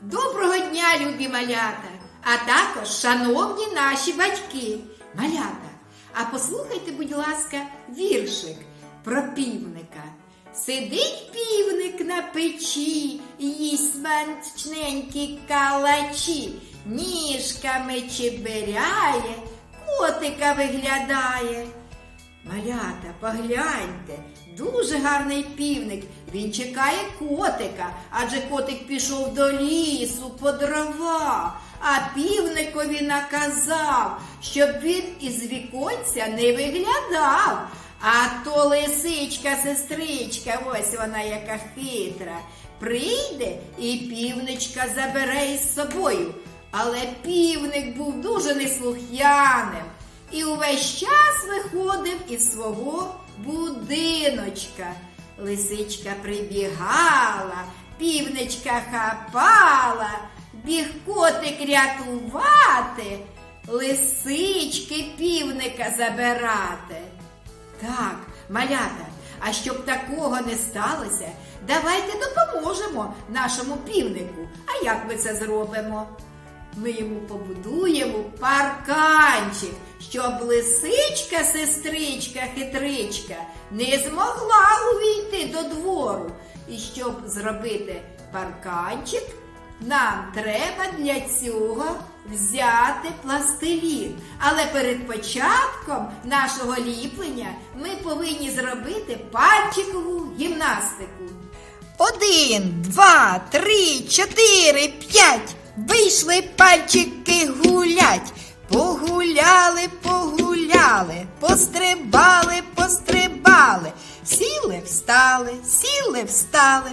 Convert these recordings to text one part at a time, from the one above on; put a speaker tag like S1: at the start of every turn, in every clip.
S1: Доброго дня, любі малята, а також шановні наші батьки. Малята, а послухайте, будь ласка, віршик про півника. Сидить півник на печі, їсть смачненькі калачі, ніжками чеберяє, котика виглядає. Малята, погляньте, дуже гарний півник. Він чекає котика, адже котик пішов до лісу по дрова, а півникові наказав, щоб він із віконця не виглядав. А то лисичка, сестричка, ось вона яка хитра, прийде і півничка забере із собою. Але півник був дуже неслух'яним і увесь час виходив із свого будиночка. Лисичка прибігала, півничка хапала, біг котик рятувати, лисички півника забирати. Так, малята, а щоб такого не сталося, давайте допоможемо нашому півнику. А як ми це зробимо? Ми йому побудуємо парканчик, щоб лисичка, сестричка, хитричка не змогла увійти до двору. І щоб зробити парканчик, нам треба для цього взяти пластилін. Але перед початком нашого ліплення ми повинні зробити пальчикову гімнастику. Один, два, три, чотири, п'ять. Вийшли пальчики гулять. Погуляли, погуляли, пострибали, пострибали. Сіли, встали, сіли, встали.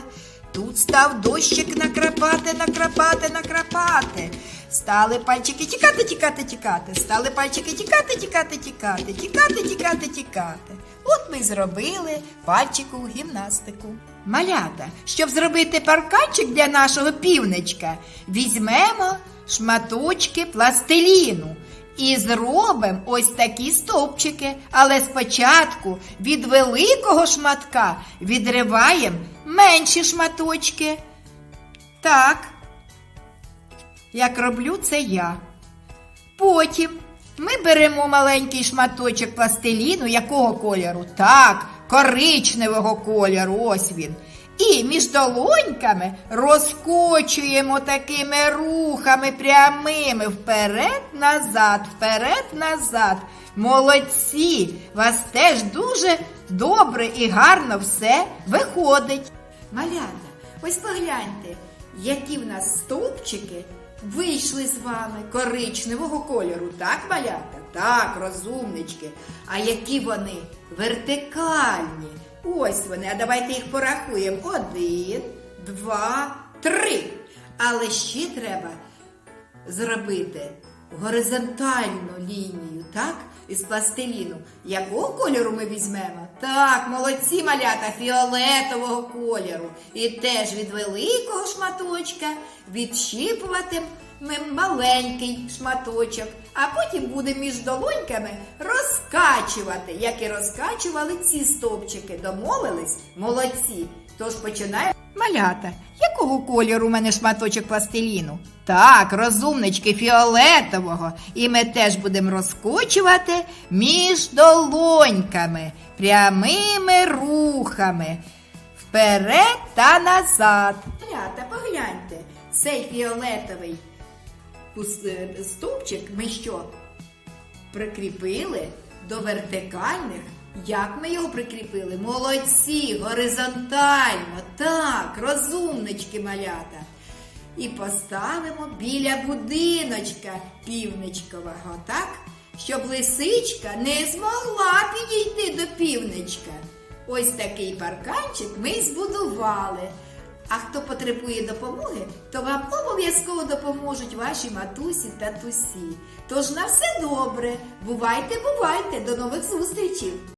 S1: Тут став дощик накрапати, накрапати, накрапати. Стали пальчики тікати, тікати, тікати. Стали пальчики тікати, тікати, тікати, тікати, тікати, тікати. От ми й зробили пальчикову гімнастику. Малята, щоб зробити парканчик для нашого півничка, візьмемо шматочки пластиліну. І зробимо ось такі стовпчики, але спочатку від великого шматка відриваємо менші шматочки. Так, як роблю це я. Потім ми беремо маленький шматочок пластиліну, якого кольору? Так, коричневого кольору, ось він. І між долоньками розкочуємо такими рухами прямими вперед-назад, вперед-назад. Молодці! Вас теж дуже добре і гарно все виходить. Малята, ось погляньте, які в нас стовпчики вийшли з вами коричневого кольору, так, малята? Так, розумнички. А які вони вертикальні. Ось вони, а давайте їх порахуємо. Один, два, три. Але ще треба зробити горизонтальну лінію, так? Із пластиліну. Якого кольору ми візьмемо? Так, молодці малята фіолетового кольору. І теж від великого шматочка відщіпувати ми маленький шматочок, а потім будемо між долоньками розкачувати, як і розкачували ці стовпчики. Домовились? Молодці. Тож починаємо. Малята, якого кольору у мене шматочок пластиліну? Так, розумнички фіолетового. І ми теж будемо розкочувати між долоньками, прямими рухами. Вперед та назад. Малята, погляньте, цей фіолетовий е, стовпчик ми що? Прикріпили до вертикальних. Як ми його прикріпили? Молодці, горизонтально, так, розумнички малята. І поставимо біля будиночка півничкового, так? Щоб лисичка не змогла підійти до півничка. Ось такий парканчик ми й збудували. А хто потребує допомоги, то вам обов'язково допоможуть ваші матусі та тусі. Тож на все добре. Бувайте, бувайте, до нових зустрічей!